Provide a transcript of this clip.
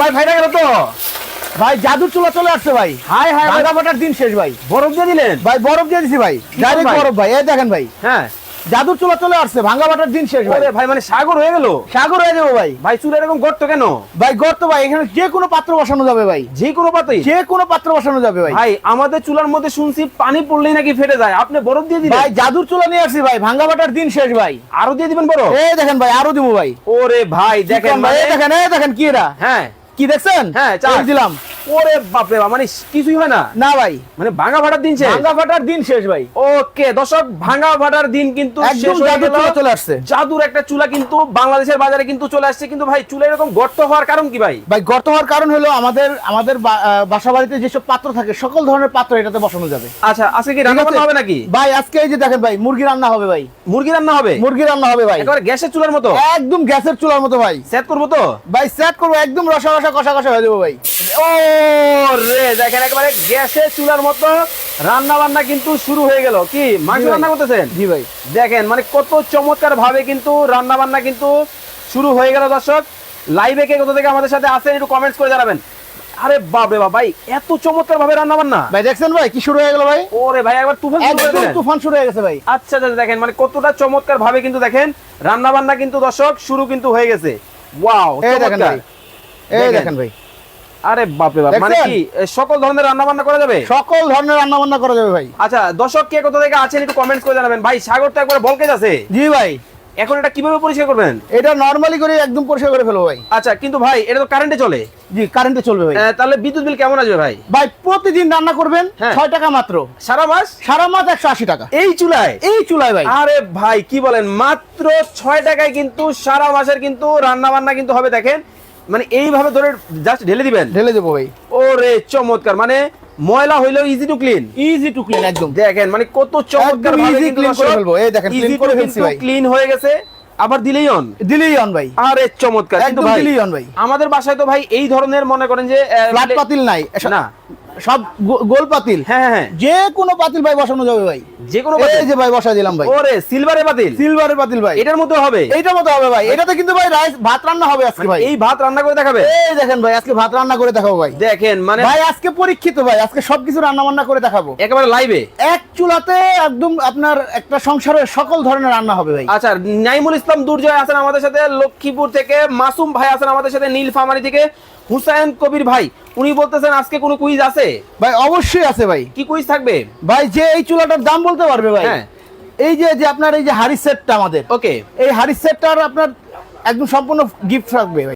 ভাই ভাইরা গেল তো? ভাই জাদুর চুলা চলে আসছে ভাই। হাই হাই ভাঙা ফাটার দিন শেষ ভাই। বরফ দিয়ে দিলেন? ভাই বরফ দিয়ে দিছি ভাই। ডাইরেক্ট বরফ ভাই এই দেখেন ভাই। হ্যাঁ। জাদুর চুলা চলে আসছে ভাঙা ফাটার দিন শেষ ভাই। ভাই মানে সাগর হয়ে গেল? সাগর হয়ে যাব ভাই। ভাই চুলে এরকম গর্ত কেন? ভাই গর্ত ভাই এখানে যে কোনো পাত্র বসানো যাবে ভাই। যে কোনো পাতে যে কোনো পাত্র বসানো যাবে ভাই। ভাই আমাদের চুলার মধ্যে শুনছি পানি পড়লেই নাকি ফেটে যায়। আপনি বরফ দিয়ে দিলেন? ভাই জাদুর চুলা নিয়ে আসছি ভাই ভাঙ্গা ফাটার দিন শেষ ভাই। আরও দিয়ে দিবেন বরফ? এই দেখেন ভাই আরও দিব ভাই। ওরে ভাই দেখেন ভাই মানে? এই দেখেন এই দেখেন কি এরা হ্যাঁ। কি দেখছেন হ্যাঁ, চার। দিলাম ওরে বাপরে বাপ মানে কিছুই হয় না? না ভাই। মানে ভাঙা ফাটার দিন শেষ? ভাঙ্গা ফাটার দিন শেষ ভাই। ওকে দর্শক ভাঙা ফাটার দিন কিন্তু। চুলা আসছে। জাদুর একটা চুলা কিন্তু বাংলাদেশের বাজারে কিন্তু চলে আসছে। কিন্তু ভাই চুলা এরকম গর্ত হওয়ার কারণ কি ভাই? ভাই গর্ত হওয়ার কারণ হলো আমাদের আমাদের বাসা বাড়িতে যেসব পাত্র থাকে সকল ধরনের পাত্র এটাতে বসানো যাবে। আচ্ছা আজকে কি রান্না হবে নাকি? ভাই আজকে এই যে দেখেন ভাই মুরগি রান্না হবে ভাই। মুরগি রান্না হবে? মুরগি রান্না হবে ভাই। একেবারে গ্যাসের চুলার মতো? একদম গ্যাসের চুলার মতো ভাই। সেট করব তো? ভাই সেট করব একদম রসা রসা কষা কষা হয়ে যাব ভাই। ও রে দেখেন একেবারে গ্যাসের চুলার মতো রান্না বান্না কিন্তু শুরু হয়ে গেল। কি মাংস রান্না করতেছেন? জি ভাই। দেখেন মানে কত চমৎকার ভাবে কিন্তু রান্না বান্না কিন্তু শুরু হয়ে গেল দর্শক। লাইভে কে কোথা থেকে আমাদের সাথে আসেন একটু কমেন্টস করে জানাবেন। আরে বাপরে ভাই এত চমৎকার ভাবে রান্না বান্না ভাই দেখছেন ভাই কি শুরু হয়ে গেল ভাই? ওরে ভাই একবার তুফান একদম তুফান শুরু হয়ে গেছে ভাই। আচ্ছা আচ্ছা দেখেন মানে কতটা চমৎকার ভাবে কিন্তু দেখেন রান্না বান্না কিন্তু দর্শক শুরু কিন্তু হয়ে গেছে। ওয়াও এই দেখেন ভাই। এই। দেখেন ভাই। আরে বাপরে বাপ মানে কি সকল ধরনের রান্না বান্না করা যাবে? সকল ধরনের রান্না বান্না করা যাবে ভাই। আচ্ছা দর্শক কে কোথা থেকে আছেন একটু কমেন্টস করে জানাবেন। ভাই সাগর তো একবার বলকেজ আছে জি ভাই। এখন এটা কীভাবে পরিষ্কার করবেন? এটা নরমালি করে একদম পরিষ্কার করে ফেলব ভাই। আচ্ছা কিন্তু ভাই এটা তো কারেন্টে চলে। জি কারেন্টে চলবে ভাই। তাহলে বিদ্যুৎ বিল কেমন আসবে ভাই? ভাই প্রতিদিন রান্না করবেন হ্যাঁ। ছয় টাকা মাত্র। সারা মাস? সারা মাস একশো আশি টাকা। এই চুলায়? এই চুলায় ভাই। আরে ভাই কি বলেন মাত্র ছয় টাকায় কিন্তু সারা মাসের কিন্তু রান্না বান্না কিন্তু হবে দেখেন। মানে এইভাবে ধরে জাস্ট ঢেলে দিবেন? ঢেলে দেবো ভাই। ওরে চমৎকার মানে ময়লা হইলেও easy to clean easy to clean একদম। দেখেন মানে কত চমৎকার ইজি ক্লিন করে ফেলব। এই দেখেন, ক্লিন করে ফেলছি ভাই। ক্লিন হয়ে গেছে আবার দিলেই অন দিলেই অন ভাই। আরে চমৎকার একদম দিলেই অন ভাই। আমাদের বাসায় তো ভাই এই ধরনের মনে করেন যে ফ্ল্যাট পাতিল নাই। না সব গোল পাতিল? হ্যাঁ হ্যাঁ হ্যাঁ। যে কোনো পাতিল ভাই বসানো যাবে ভাই। যে কোনো এই পাতিল। যে ভাই বসা দিলাম ভাই। ওরে সিলভারে বাতিল সিলভারের পাতিল ভাই। এটার মধ্যে হবে? এইটার মতো হবে ভাই। এটাতে কিন্তু ভাই রাইস ভাত রান্না হবে আজকে ভাই। এই ভাত রান্না করে দেখাবে? এই দেখেন ভাই আজকে ভাত রান্না করে দেখাবো ভাই। দেখেন মানে ভাই আজকে পরীক্ষিত ভাই। আজকে সবকিছু রান্না বান্না করে দেখাবো। একেবারে লাইভে এক চুলাতে একদম আপনার একটা সংসারের সকল ধরনের রান্না হবে ভাই। আচ্ছা নাইমুল ইসলাম দুর্জয় আছেন আমাদের সাথে লক্ষ্মীপুর থেকে মাসুম ভাই আছেন আমাদের সাথে নীলফামারি থেকে হুসাইন কবির ভাই। উনি বলতেছেন আজকে কোনো কুইজ আছে? ভাই অবশ্যই আছে ভাই। কি কুইজ থাকবে? ভাই যে এই চুলাটার দাম বলতে পারবে ভাই। হ্যাঁ। এই যে যে আপনার এই যে হারি সেটটা আমাদের। ওকে এই হারি সেটটার আপনার একদম সম্পূর্ণ গিফট থাকবে ভাই।